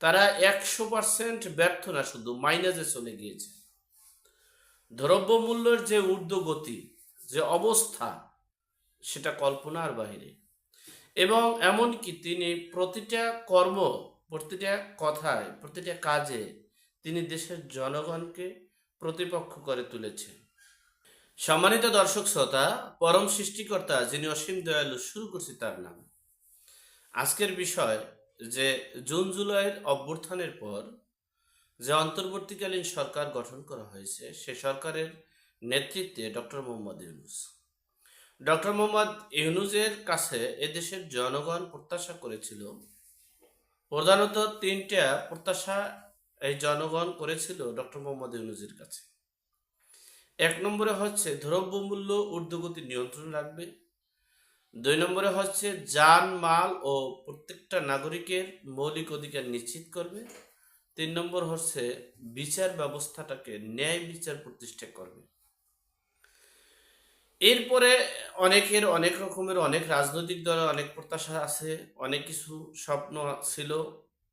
তারা একশো পার্সেন্ট ব্যর্থ না, শুধু মাইনাসে চলে গিয়েছে। দ্রব্যমূল্যের যে ঊর্ধ্বগতি যে অবস্থা, সেটা কল্পনার বাহিরে। এবং এমনকি তিনি প্রতিটা কর্ম, প্রতিটা কথায়, প্রতিটা কাজে তিনি দেশের জনগণকে প্রতিপক্ষ করে তুলেছেন। সম্মানিত দর্শক শ্রোতা, পরম সৃষ্টিকর্তা যিনি অসীম দয়ালু, শুরু করছি তার নাম। আজকের বিষয় যে জুন জুলাইয়ের অভ্যুত্থানের পর যে অন্তর্বর্তীকালীন সরকার গঠন করা হয়েছে, সে সরকারের নেতৃত্বে ডক্টর মোহাম্মদ ইউনুস। ডক্টর মোহাম্মদ ইউনুসের কাছে এদেশের জনগণ প্রত্যাশা করেছিল। প্রধানত তিনটা প্রত্যাশা এই জনগণ করেছিল ডক্টর মোহাম্মদ ইউনুসের কাছে। এক নম্বরে হচ্ছে দ্রব্যমূল্য ঊর্ধ্বগতি নিয়ন্ত্রণ রাখবে দুই নম্বরে হচ্ছে যান, মাল ও প্রত্যেকটা নাগরিকের মৌলিক অধিকার নিশ্চিত করবে। তিন নম্বর হচ্ছে বিচার ব্যবস্থাটাকে ন্যায় বিচার প্রতিষ্ঠা করবে। এরপরে অনেকের অনেক রকমের অনেক রাজনৈতিক দলের অনেক প্রত্যাশা আছে, অনেক কিছু স্বপ্ন ছিল,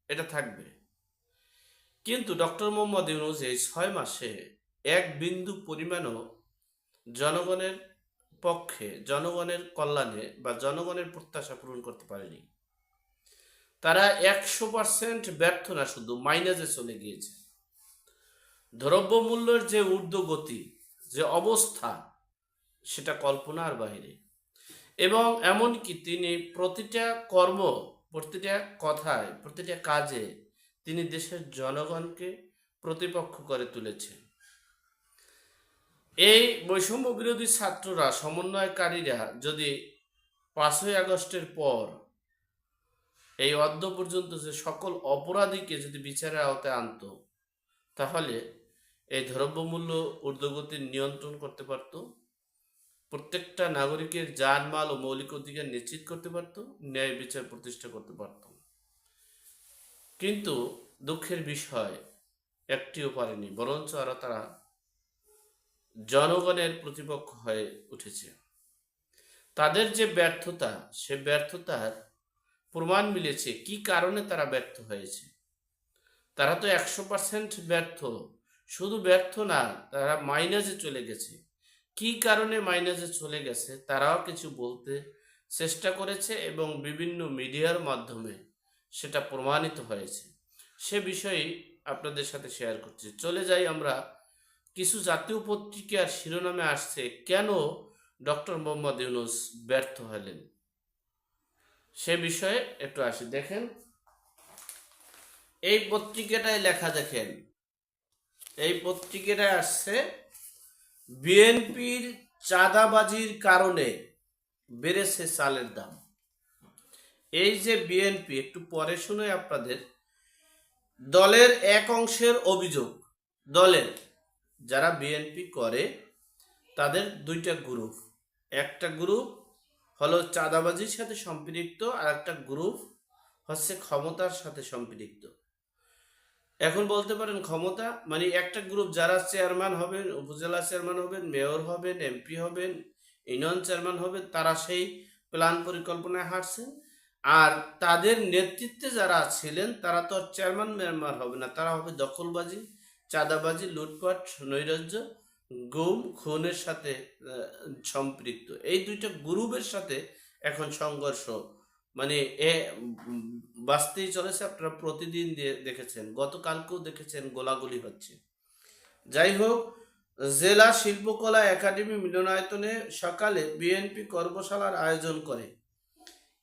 এটা থাকবে। কিন্তু ডক্টর মোহাম্মদ ইউনুস এই ছয় মাসে এক বিন্দু পরিমাণও জনগণের পক্ষে জনগণের কল্যাণে বা জনগণের প্রত্যাশা পূরণ করতে পারেনি। তারা একশো পার্সেন্ট ব্যর্থ না, শুধু মাইনাসে চলে গিয়েছে। দ্রব্যমূল্যের যে ঊর্ধ্বগতি, যে অবস্থা, সেটা কল্পনার বাহিরে এবং এমনকি তিনি প্রতিটা কর্ম, প্রতিটা কথায়, প্রতিটা কাজে তিনি দেশের জনগণকে প্রতিপক্ষ করে তুলেছেন। এই বৈষম্য বিরোধী ছাত্ররা সমন্বয়কারীরা যদি পাঁচই আগস্টের পর এই অদ্য পর্যন্ত যে সকল অপরাধীকে যদি বিচারের আওতায় আনত, তাহলে এই দ্রব্যমূল্য ঊর্ধ্বগতির নিয়ন্ত্রণ করতে পারত, প্রত্যেকটা নাগরিকের জানমাল ও মৌলিক অধিকার নিশ্চিত করতে পারত, ন্যায় বিচার প্রতিষ্ঠা করতে পারত। কিন্তু দুঃখের বিষয় একটিও পারেনি, বরঞ্চ আরও তারা জনগণের প্রতিপক্ষ হয়ে উঠেছে। তাদের যে ব্যর্থতা, সে ব্যর্থতার প্রমাণ মিলেছে। কি কারণে তারা ব্যর্থ হয়েছে? তারা তো একশো পার্সেন্ট ব্যর্থ। শুধু ব্যর্থ না, তারা মাইনাসে চলে গেছে। কি কারণে মাইনাসে চলে গেছে, তারাও কিছু বলতে চেষ্টা করেছে এবং বিভিন্ন মিডিয়ার মাধ্যমে সেটা প্রমাণিত হয়েছে। সে বিষয়ে আপনাদের সাথে শেয়ার করছি। চলে যাই আমরা কিছু জাতীয় পত্রিকার শিরোনামে আসছে, কেন ডক্টর মোহাম্মদ ইউনুস ব্যর্থ হলেন? সে বিষয়ে একটু আসি, দেখেন। এই পত্রিকাটায় লেখা, দেখেন। এই পত্রিকাটায় আসছে, বিএনপির চাঁদাবাজির কারণে বেড়েছে চালের দাম। এই যে বিএনপি, একটু পরে শুনে আপনাদের, দলের এক অংশের অভিযোগ, দলের যারা বিএনপি করে, তাদের দুইটা গ্রুপ একটা গ্রুপ হলো চাঁদাবাজির সাথে সম্পৃক্ত, আর একটা গ্রুপ হচ্ছে ক্ষমতার সাথে সম্পৃক্ত। এখন বলতে পারেন ক্ষমতা মানে একটা গ্রুপ যারা চেয়ারম্যান হবেন, উপজেলা চেয়ারম্যান হবেন মেয়র হবেন এমপি হবেন ইউনিয়ন চেয়ারম্যান হবেন, তারা সেই প্ল্যান পরিকল্পনায় হাঁটছেন আর তাদের নেতৃত্বে যারা ছিলেন, তারা তো চেয়ারম্যান মেম্বার হবে না, তারা হবে দখলবাজি। চাঁদাবাজি, লুটপাট, নৈরাজ্য, গুম, খুনের সাথে সম্পৃক্ত। এই দুইটা গ্রুপের সাথে এখন সংঘর্ষ। মানে এ বাঁচতেই চলেছে আপনারা প্রতিদিন দেখেছেন। গতকালকেও দেখেছেন, গোলাগুলি হচ্ছে। যাই হোক, জেলা শিল্পকলা একাডেমি মিলনায়তনে সকালে বিএনপি কর্মশালার আয়োজন করে।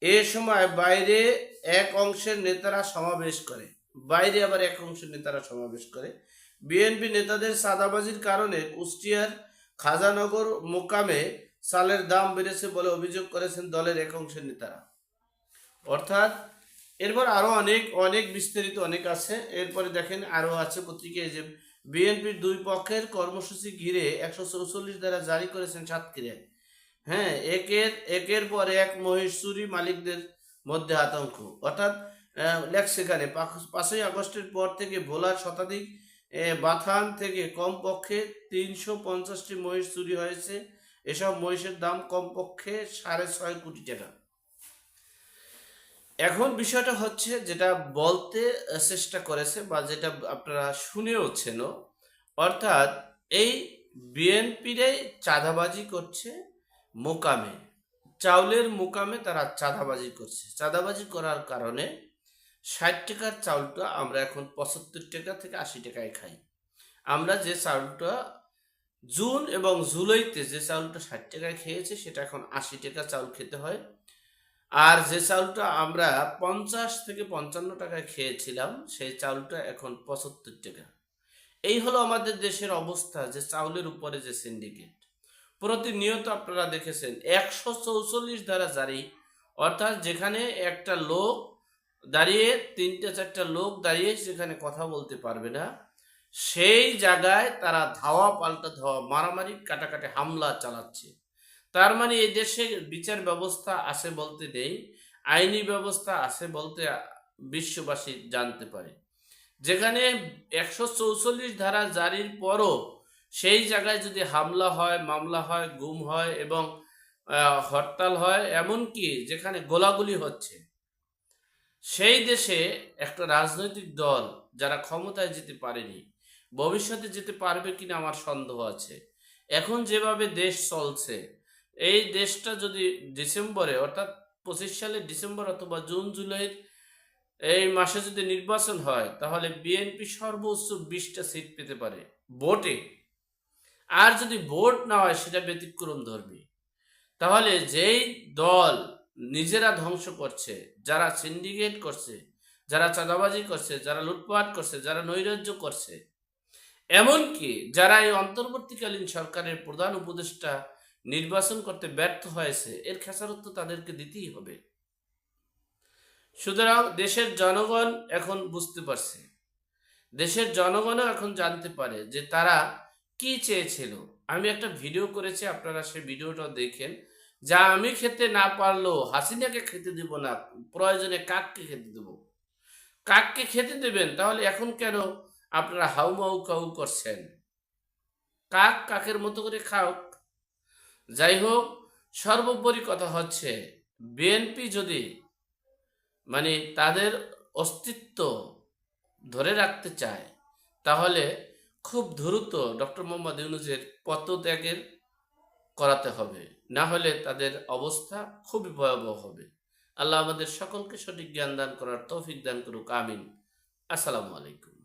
এ সময় বাইরে এক অংশের নেতারা সমাবেশ করে। বাইরে আবার এক অংশের নেতারা সমাবেশ করে। বিএনপি নেতাদের সাদাবাজির কারণে কুষ্টিয়ার খাজানগর মোকামে চালের দাম বেড়েছে বলে অভিযোগ করেছেন দলের এক অংশের নেতারা। অর্থাৎ এরপর আরও অনেক অনেক বিস্তারিত অনেক আছে। এরপরে দেখেন আরও আছে পত্রিকায় যে বিএনপির দুই পক্ষের কর্মসূচি ঘিরে একশো চৌচল্লিশ দ্বারা জারি করেছেন সাতক্ষীরায় হ্যাঁ একের একের পর এক মহেশ্বরী মালিকদের মধ্যে আতঙ্ক। অর্থাৎ লেখ সেখানে পাঁচই আগস্টের পর থেকে ভোলার শতাধিক বাথান থেকে কমপক্ষে তিনশো পঞ্চাশটি মহিষ চুরি হয়েছে। এসব মহিষের দাম কমপক্ষে সাড়ে ছয় কোটি টাকা। এখন বিষয়টা হচ্ছে যেটা বলতে চেষ্টা করেছে বা যেটা আপনারা শুনেওছেন অর্থাৎ এই বিএনপিরাই চাঁদাবাজি করছে মোকামে। চাউলের মোকামে তারা চাঁদাবাজি করছে। চাঁদাবাজি করার কারণে ষাট টাকার চাউলটা আমরা এখন পঁচাত্তর টাকা থেকে আশি টাকায় খাই। আমরা যে চাউলটা জুন এবং জুলাইতে যে চাউলটা ষাট টাকায় খেয়েছে, সেটা এখন আশি টাকা চাউল খেতে হয়। আর যে চাউলটা আমরা পঞ্চাশ থেকে পঞ্চান্ন টাকায় খেয়েছিলাম, সেই চাউলটা এখন পঁচাত্তর টাকা। এই হলো আমাদের দেশের অবস্থা যে চাউলের উপরে যে সিন্ডিকেট প্রতিনিয়ত আপনারা দেখেছেন, একশো চৌচল্লিশ দ্বারা জারি, অর্থাৎ যেখানে একটা লোক দাঁড়িয়ে তিনটে চারটা লোক দাঁড়িয়ে সেখানে কথা বলতে পারবে না। সেই জায়গায় তারা ধাওয়া পাল্টা ধাওয়া মারামারি, কাটাকাটি হামলা চালাচ্ছে। তার মানে এই দেশে বিচার ব্যবস্থা আছে বলতে নেই, আইনি ব্যবস্থা আছে বলতে বিশ্ববাসী জানতে পারে। যেখানে একশো চৌচল্লিশ ধারা জারির পরও সেই জায়গায় যদি হামলা হয়, মামলা হয়, গুম হয় এবং হরতাল হয়, এমনকি যেখানে গোলাগুলি হচ্ছে সেই দেশে একটা রাজনৈতিক দল যারা ক্ষমতায় যেতে পারেনি, ভবিষ্যতে যেতে পারবে কিনা আমার সন্দেহ আছে। এখন যেভাবে দেশ চলছে, এই দেশটা যদি ডিসেম্বরে, অর্থাৎ পঁচিশ সালের ডিসেম্বর অথবা জুন জুলাইয়ের এই মাসে যদি নির্বাচন হয়, তাহলে বিএনপি সর্বোচ্চ বিশটা সিট পেতে পারে ভোটে। আর যদি ভোট না হয়, সেটা ব্যতিক্রম ধর্মী। তাহলে যেই দল নিজেরা ধ্বংস করছে, যারা সিন্ডিকেট করছে, যারা চাঁদাবাজি করছে, যারা লুটপাট করছে, যারা নৈরাজ্য করছে। এমনকি যারা এই অন্তর্বর্তীকালীন সরকারের প্রধান উপদেষ্টা নির্বাচন করতে ব্যর্থ হয়েছে, এর খেসারত তাদেরকে দিতেই হবে। সুতরাং দেশের জনগণ এখন বুঝতে পারছে। দেশের জনগণও এখন জানতে পারে যে তারা কি চেয়েছিল। আমি একটা ভিডিও করেছি, আপনারা সেই ভিডিওটা দেখেন। যা আমি খেতে না পারলেও হাসিনাকে খেতে দেব না, প্রয়োজনে কাককে খেতে দেব। কাককে খেতে দেবেন, তাহলে এখন কেন আপনারা হাউমাউ কাউ করছেন? কাক কাকের মতো করে খাওক। যাই হোক, সর্বোপরি কথা হচ্ছে, বিএনপি যদি মানে তাদের অস্তিত্ব ধরে রাখতে চায়, তাহলে খুব দ্রুত ডক্টর মোহাম্মদ ইউনুসের পদত্যাগের করাতে হবে। না হলে তাদের অবস্থা খুবই ভয়াবহ হবে। আল্লাহ আমাদের সকলকে সঠিক জ্ঞান দান করার তৌফিক দান করুক। আমিন। আসসালামু আলাইকুম।